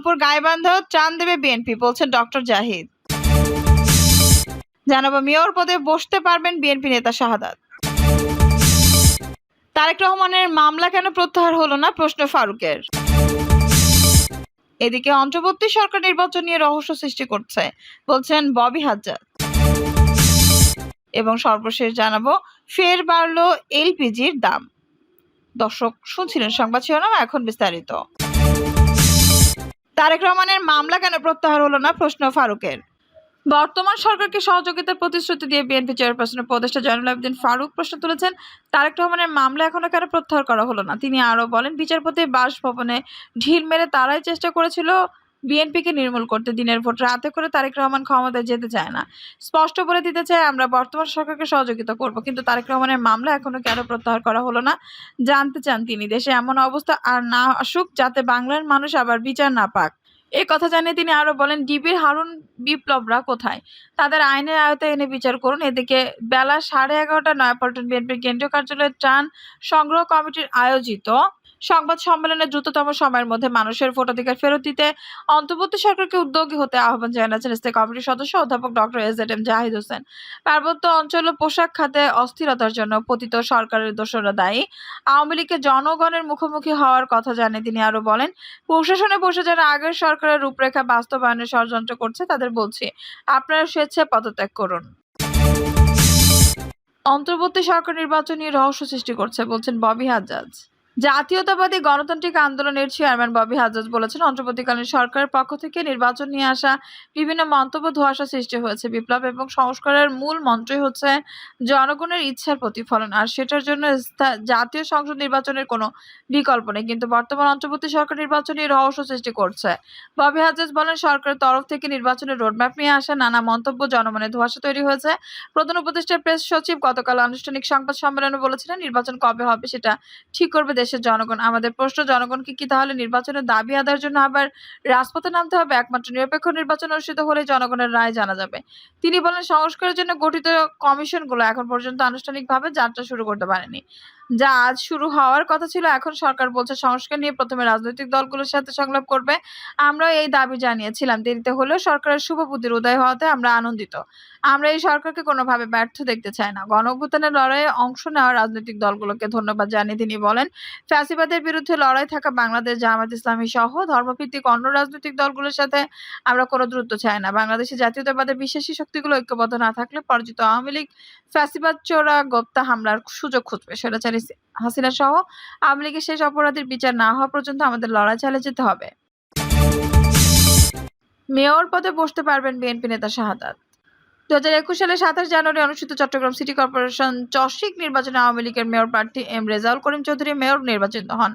রংপুর গাইবান্ধা ত্রাণ দেবে বিএনপি বলছেন ডক্টর জাহিদ। জানাব মেয়র পদে বসতে পারবেন বিএনপি নেতা শাহাদাত। তারেক রহমানের মামলা কেন প্রত্যাহার হলো না? প্রশ্ন ফারুকের। এদিকে অন্তর্বর্তী সরকার নির্বাচন নিয়ে রহস্য সৃষ্টি করছে, বলছেন ববি হাজ্জাদ এবং সর্বশেষ জানাব, ফের বাড়লো এলপিজির দাম। দর্শক শুনছিলেন সংবাদ শিরোনাম, এখন বিস্তারিত। তারেক রহমানের মামলা কেন প্রত্যাহার হলো না? প্রশ্ন ফারুকের। বর্তমান সরকারকে সহযোগিতার প্রতিশ্রুতি দিয়ে বিএনপি চেয়ারপারসনের উপদেষ্টা জয়নুল আবেদিন ফারুক প্রশ্ন তুলেছেন, তারেক রহমানের মামলা এখনও কেন প্রত্যাহার করা হলো না? তিনি আরও বলেন, বিচারপতি বাসভবনে ঢিল মেরে তারাই চেষ্টা করেছিল বিএনপিকে নির্মূল করতে দিনের ভোট রাতে করে তারেক রহমান ক্ষমতায় যেতে চায় না। স্পষ্ট বলে দিতে চাই আমরা বর্তমান সরকারকে সহযোগিতা করব, কিন্তু তারেক রহমানের মামলা এখনও কেন প্রত্যাহার করা হলো না? জানতে চান তিনি, দেশে এমন অবস্থা আর না আসুক যাতে বাংলার মানুষ আবার বিচার না পাক। এই কথা জানিয়ে তিনি আরও বলেন ডিবির হারুন বিপ্লবরা কোথায়? তাদের আইনের আয়তায় এনে বিচার করুন। এদিকে বেলা সাড়ে এগারোটা নয়াপল্টন বিএনপির কেন্দ্রীয় কার্যালয়ের ত্রাণ সংগ্রহ কমিটির আয়োজিত সংবাদ সম্মেলনে দ্রুততম সময়ের মধ্যে মানুষের ভোটাধিকার ফেরত দিতে অন্তর্বর্তী সরকারকে উদ্যোগী হতে আহ্বান জানিয়েছেন স্থায়ী কমিটির সদস্য অধ্যাপক ডক্টর এস এড এম জাহিদ হোসেন। পার্বত্য অঞ্চল ও পোশাক খাতে অস্থিরতার জন্য পতিত সরকারের দোষরা দায়ী। আওয়ামী লীগকে জনগণের মুখোমুখি হওয়ার কথা জানিয়ে তিনি আরও বলেন, প্রশাসনে বসে যারা আগের সরকারের রূপরেখা বাস্তবায়নের ষড়যন্ত্র করছে, তাদের বলছি, আপনারা স্বেচ্ছায় পদত্যাগ করুন। অন্তর্বর্তী সরকার নির্বাচন রহস্য সৃষ্টি করছে, বলছেন ববি হাজ্জাজ। জাতীয়তাবাদী গণতান্ত্রিক আন্দোলনের চেয়ারম্যান ববি হাজ্জাজ বলেছেন, অন্তর্বর্তীকালীন সরকারের পক্ষ থেকে নির্বাচন নিয়ে আসা বিভিন্ন মন্তব্য ধোঁয়াশা সৃষ্টি হয়েছে বিপ্লব এবং সংস্কারের মূল মন্ত্রই হচ্ছে জনগণের ইচ্ছার প্রতিফলন। আর সেটার জন্য জাতীয় সংসদ নির্বাচনের কোনো বিকল্প নেই, কিন্তু বর্তমান অন্তর্বর্তী সরকার নির্বাচন রহস্য সৃষ্টি করছে। ববি হাজ্জাজ বলেন, সরকারের তরফ থেকে নির্বাচনের রোডম্যাপ নিয়ে আসা নানা মন্তব্য জনমনে ধোঁয়াশা তৈরি হয়েছে। প্রধান উপদেষ্টা প্রেস সচিব গতকাল আনুষ্ঠানিক সংবাদ সম্মেলনে বলেছিলেন, নির্বাচন কবে হবে সেটা ঠিক করবে দেশের জনগণ। আমাদের প্রশ্ন, জনগণকে কি তাহলে নির্বাচনের দাবি আদায়ের জন্য আবার রাজপথে নামতে হবে? একমাত্র নিরপেক্ষ নির্বাচন অনুষ্ঠিত হলে জনগণের রায় জানা যাবে। তিনি বলেন, সংস্কারের জন্য গঠিত কমিশনগুলো এখন পর্যন্ত আনুষ্ঠানিকভাবে যাত্রা শুরু করতে পারেনি। যা আজ শুরু হওয়ার কথা ছিল, এখন সরকার বলছে সংস্কার নিয়ে প্রথমে রাজনৈতিক দলগুলোর সাথে সংলাপ করবে। আমরা এই দাবি জানিয়েছিলাম, দেরিতে হলেও সরকারের শুভ বুদ্ধির উদয় হওয়াতে আমরা আনন্দিত। আমরা এই সরকারকে কোনোভাবে ব্যর্থ দেখতে চাই না। গণ অভ্যুত্থানের লড়াইয়ে অংশ নেওয়া রাজনৈতিক দলগুলোকে ধন্যবাদ জানিয়ে তিনি বলেন, ফ্যাসিবাদের বিরুদ্ধে লড়াই থাকা বাংলাদেশ, জামাত ইসলামী সহ ধর্মভিত্তিক অন্য রাজনৈতিক দলগুলোর সাথে আমরা কোনো দ্রুত চাই না। বাংলাদেশে জাতীয়তাবাদের বিশ্বাসী শক্তিগুলো ঐক্যবদ্ধ না থাকলে পরাজিত আওয়ামী লীগ ফ্যাসিবাদ চোরা গোপ্তা হামলার সুযোগ খুঁজবে। স্বৈরাচারী হাসিনা সহ আওয়ামী লীগের শেষ অপরাধীর বিচার না হওয়া পর্যন্ত আমাদের লড়াই চালিয়ে যেতে হবে। মেয়র পদে বসতে পারবেন বিএনপি নেতা শাহাদাত। দু হাজার একুশ সালে সাতাশ জানুয়ারি অনুষ্ঠিত চট্টগ্রাম সিটি কর্পোরেশন চসিক নির্বাচনে আওয়ামী লীগের মেয়র প্রার্থী এম রেজাউল করিম চৌধুরী মেয়র নির্বাচিত হন।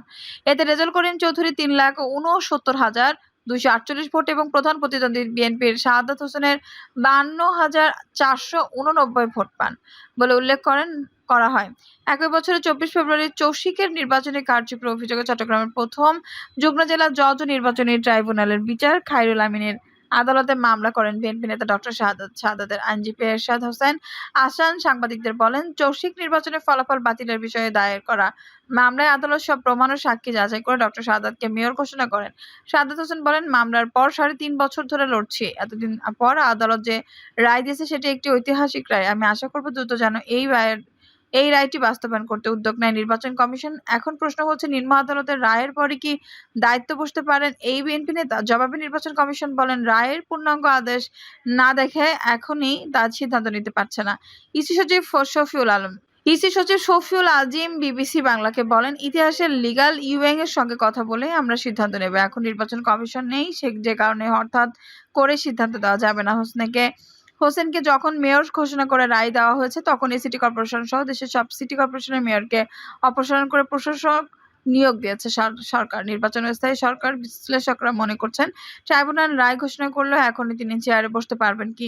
এতে রেজাউল করিম চৌধুরী তিন লাখ উনসত্তর হাজার দুইশো আটচল্লিশ ভোট এবং প্রধান প্রতিদ্বন্দ্বী বিএনপির শাহাদাত হোসেনের বান্ন হাজার চারশো উননব্বই ভোট পান বলে উল্লেখ করেন, করা হয়। একই বছরের চব্বিশ ফেব্রুয়ারি চৌশিকের নির্বাচনী কার্যক্রম অভিযোগে চট্টগ্রামের প্রথম যুগ্ম জেলা জজ নির্বাচনী ট্রাইব্যুনালের বিচার খায়রুল আমিনের আদালতে মামলা করেন বিএনপি নেতা ডক্টর শাহাদাত শাহাদাতের আইনজীবী এরশাদ হোসেন। আসান সাংবাদিকদের বলেন চৌশিক নির্বাচনের ফলাফল বাতিলের বিষয়ে দায়ের করা মামলায় আদালত সব প্রমাণ ও সাক্ষী যাচাই করে ডক্টর শাহাদাতকে মেয়র ঘোষণা করেন। শাহাদাত হোসেন বলেন, মামলার পর সাড়ে তিন বছর ধরে লড়ছি। এতদিন পর আদালত যে রায় দিয়েছে সেটি একটি ঐতিহাসিক রায়। আমি আশা করব দ্রুত যেন এই রায়ের এই রায়টি বাস্তবায়ন করতে উদ্যোগ নেয় নির্বাচন কমিশন। এখন প্রশ্ন হচ্ছে, নিম্ন আদালতের রায়ের পরে কি দায়িত্ব বসতে পারেন? এই বিএনপি নেতা জবাবে নির্বাচন কমিশন বলেন, রায়ের পূর্ণাঙ্গ আদেশ না দেখে এখনই তার সিদ্ধান্ত নিতে পারছে না। ইসি সচিব শফিউল আলম, ইসি সচিব শফিউল আজিম বিবিসি বাংলাকে বলেন, ইতিহাসের লিগাল ইউএং এর সঙ্গে কথা বলে আমরা সিদ্ধান্ত নেব। এখন নির্বাচন কমিশন নেই, সে যে কারণে হঠাৎ করে সিদ্ধান্ত দেওয়া যাবে না। হোসেনকে হোসেনকে যখন মেয়র ঘোষণা করে রায় দেওয়া হয়েছে, তখন এই সিটি কর্পোরেশন সহ দেশের সব সিটি কর্পোরেশনের মেয়রকে অপসারণ করে প্রশাসক নিয়োগ দিয়েছে সরকার, নির্বাচন স্থায়ী সরকার বিশ্লেষকরা মনে করছেন, ট্রাইব্যুনাল রায় ঘোষণা করলেও এখনই তিনি চেয়ারে বসতে পারবেন কি?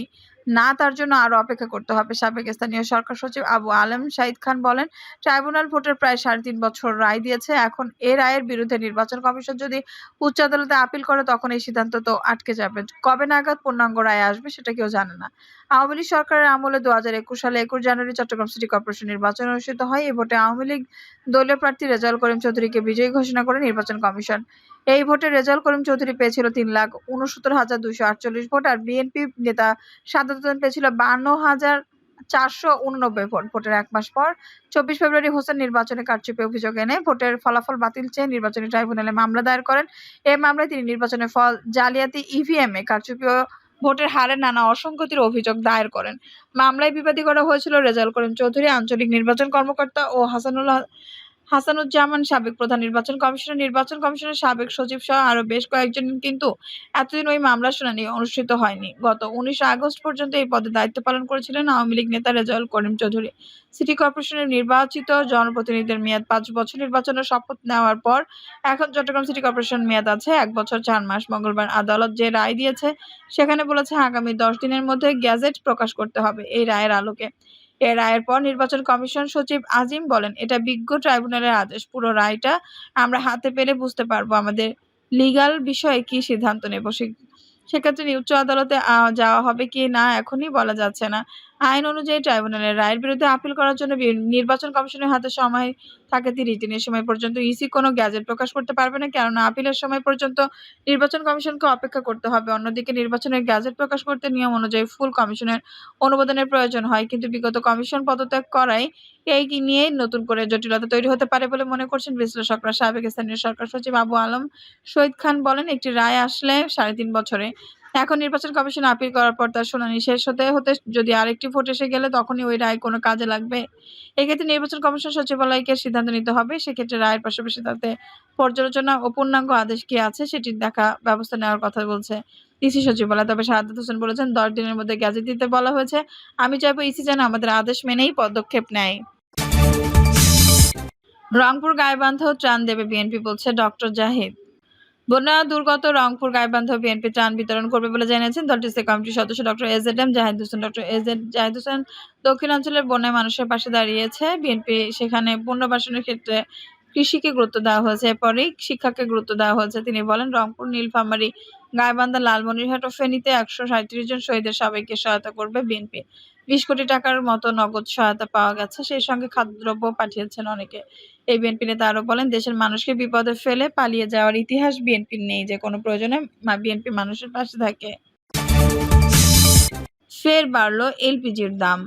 না, তার জন্য আরও অপেক্ষা করতে হবে। সাবেক স্থানীয় সরকার সচিব আবু আলম শাহিদ খান বলেন, ট্রাইব্যুনাল ভোটের প্রায় সাড়ে তিন বছর রায় দিয়েছে। এখন এ রায়ের বিরুদ্ধে নির্বাচন কমিশন যদি উচ্চ আদালতে আপিল করে, তখন এই সিদ্ধান্ত তো আটকে যাবে। কবে নাগাদ পূর্ণাঙ্গ রায় আসবে, সেটা কেউ জানে না। আওয়ামী লীগ সরকারের আমলে দু হাজার একুশ সালে একুশ জানুয়ারি চট্টগ্রাম সিটি কর্পোরেশন নির্বাচন অনুষ্ঠিত হয়। এই ভোটে আওয়ামী লীগ দলীয় প্রার্থী রেজাউল করিম চৌধুরীকে বিজয়ী ঘোষণা করে নির্বাচন কমিশন এই ভোটে রেজাউল করিম চৌধুরী পেয়েছিল তিন লাখ উনসত্তর হাজার দুইশো আটচল্লিশ ভোট আর বিএনপি নেতা সাদাত পেয়েছিল বান্ন হাজার চারশো উননব্বই ভোট। ভোটের এক মাস পর চব্বিশ ফেব্রুয়ারি হোসেন নির্বাচনে কারচুপি অভিযোগ এনে ভোটের ফলাফল বাতিল চেয়ে নির্বাচনী ট্রাইব্যুনালে মামলা দায়ের করেন। এই মামলায় তিনি নির্বাচনের ফল জালিয়াতি ইভিএম এ কারচুপি ভোটের হারের নানা অসঙ্গতির অভিযোগ দায়ের করেন। মামলায় বিবাদী করা হয়েছিল রেজাল করিম চৌধুরী, আঞ্চলিক নির্বাচন কর্মকর্তা ও হাসানুল হাসানুজ্জামান সাবেক প্রধান নির্বাচন কমিশনার নির্বাচন কমিশনের সাবেক সচিব সহ আরও বেশ কয়েকজন কিন্তু এতদিন ওই মামলার শুনানি অনুষ্ঠিত হয়নি। গত উনিশে আগস্ট পর্যন্ত এই পদে দায়িত্ব পালন করেছিলেন আওয়ামী লীগ নেতা রেজাউল করিম চৌধুরী। সিটি কর্পোরেশনের নির্বাচিত জনপ্রতিনিধিদের মেয়াদ পাঁচ বছর নির্বাচনের শপথ নেওয়ার পর এখন চট্টগ্রাম সিটি কর্পোরেশন মেয়াদ আছে এক বছর চার মাস। মঙ্গলবার আদালত যে রায় দিয়েছে, সেখানে বলেছে আগামী দশ দিনের মধ্যে গ্যাজেট প্রকাশ করতে হবে। এই রায়ের আলোকে এ রায়ের পর নির্বাচন কমিশন সচিব আজিম বলেন, এটা বিজ্ঞ ট্রাইব্যুনালের আদেশ। পুরো রায়টা আমরা হাতে পেলে বুঝতে পারব আমাদের লিগাল বিষয়ে কি সিদ্ধান্ত নেব। সেক্ষেত্রে উচ্চ আদালতে যাওয়া হবে কি না এখনই বলা যাচ্ছে না। আইন অনুযায়ী ট্রাইব্যুনালের রায়ের বিরুদ্ধে আপিল করার জন্য নির্বাচন কমিশনের হাতে সময় থাকে তিরিশ দিনের সময় পর্যন্ত। ইসি কোনো গ্যাজেট প্রকাশ করতে পারবে না, কেননা আপিলের সময় পর্যন্ত নির্বাচন কমিশনকে অপেক্ষা করতে হবে। অন্যদিকে নির্বাচনের গ্যাজেট প্রকাশ করতে নিয়ম অনুযায়ী ফুল কমিশনের অনুমোদনের প্রয়োজন হয়, কিন্তু বিগত কমিশন পদত্যাগ করায় এই নিয়ে নতুন করে জটিলতা তৈরি হতে পারে বলে মনে করছেন বিশ্লেষকরা। সাবেক স্থানীয় সরকার সচিব আবু আলম শহীদ খান বলেন, একটি রায় আসলে সাড়ে তিন বছরে এখন নির্বাচন কমিশন আপিল করার পর তার শুনানি শেষ হতে হতে যদি আরেকটি ভোট এসে গেলে তখনই ওই রায় কোনো কাজে লাগবে। এক্ষেত্রে নির্বাচন কমিশন সচিবালয়কে সিদ্ধান্ত নিতে হবে। সেক্ষেত্রে রায়ের পাশাপাশি তাতে পর্যালোচনা ও পূর্ণাঙ্গ আদেশ কি আছে সেটি দেখা ব্যবস্থা নেওয়ার কথা বলছে ইসি সচিবালয়। তবে শাহাদাত হোসেন বলেছেন, দশ দিনের মধ্যে গ্যাজেট দিতে বলা হয়েছে। আমি চাইব ইসি যেন আমাদের আদেশ মেনেই পদক্ষেপ নেয়। রংপুর গাইবান্ধব ত্রাণ দেবে বিএনপি বলছে ডক্টর জাহিদ। বন্যা, দুর্গত রংপুর গাইবান্ধব বিএনপি ত্রাণ বিতরণ করবে বলে জানিয়েছেন দলটির সে কমিটির সদস্য doctor AZ M Zahid Hossain. Doctor AZ Zahid Hossain দক্ষিণাঞ্চলের বন্যায় মানুষের পাশে দাঁড়িয়েছে। বিএনপি সেখানে পুনর্বাসনের ক্ষেত্রে কৃষিকে গুরুত্ব দেওয়া হয়েছে, এরপরেই শিক্ষাকে গুরুত্ব দেওয়া হয়েছে। তিনি বলেন, রংপুর, নীলফামারী গাইবান্ধা লালমনিরহাট ও ফেনীতে একশো সাঁত্রিশ জন শহীদের সবাইকে সহায়তা করবে বিএনপি। বিশ কোটি টাকার মতো নগদ সহায়তা পাওয়া গেছে, সেই সঙ্গে খাদ্যদ্রব্য পাঠিয়েছেন অনেকে। এই বিএনপি নেতা আরও বলেন, দেশের মানুষকে বিপদে ফেলে পালিয়ে যাওয়ার ইতিহাস বিএনপির নেই, যে কোনো প্রয়োজনে বিএনপি মানুষের পাশে থাকে। ফের বাড়লো এলপিজির দাম।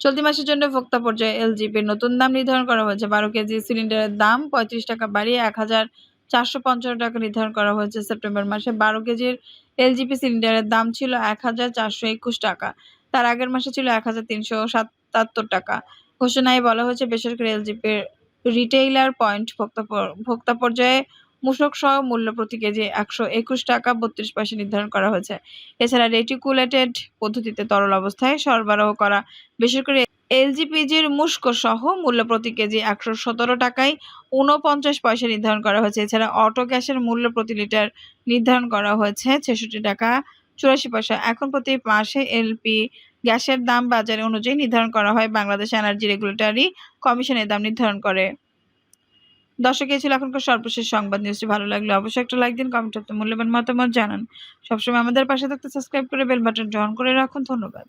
চলতি মাসের জন্য ভোক্তা পর্যায়ে এলজিপির নতুন দাম নির্ধারণ করা হয়েছে। বারো কেজি সিলিন্ডারের দাম পঁয়ত্রিশ টাকা বাড়িয়ে এক হাজার চারশো পঞ্চান্ন টাকা নির্ধারণ করা হয়েছে সেপ্টেম্বর মাসে। বারো কেজির এলজিপি সিলিন্ডারের দাম ছিল এক হাজার চারশো একুশ টাকা। তার আগের মাসে ছিল এক হাজার তিনশো সাতাত্তর টাকা। ঘোষণায় বলা হয়েছে, বেসরকারি এলজিপির রিটেইলার পয়েন্ট ভোক্তা ভোক্তা পর্যায়ে মূসক সহ মূল্য প্রতি কেজি একশো একুশ টাকা বত্রিশ পয়সা নির্ধারণ করা হয়েছে। এছাড়া রেটিকুলেটেড পদ্ধতিতে তরল অবস্থায় সরবরাহ করা বেসরকারি এলজিপিজির মুস্ক সহ মূল্য প্রতি কেজি একশো সতেরো টাকায় ঊনপঞ্চাশ পয়সা নির্ধারণ করা হয়েছে। এছাড়া অটো গ্যাসের মূল্য প্রতি লিটার নির্ধারণ করা হয়েছে ছেষট্টি টাকা চুরাশি পয়সা। এখন প্রতি মাসে এলপি গ্যাসের দাম বাজারে অনুযায়ী নির্ধারণ করা হয়। বাংলাদেশ এনার্জি রেগুলেটরি কমিশনের দাম নির্ধারণ করে। দর্শক, এই ছিল এখনকার সর্বশেষ সংবাদ। নিউজটি ভালো লাগলে অবশ্যই একটা লাইক দিন কমেন্ট করতে মূল্যবান মতামত জানান। সবসময় আমাদের পাশে থাকতে সাবস্ক্রাইব করে বেল বাটন অন করে রাখুন। ধন্যবাদ।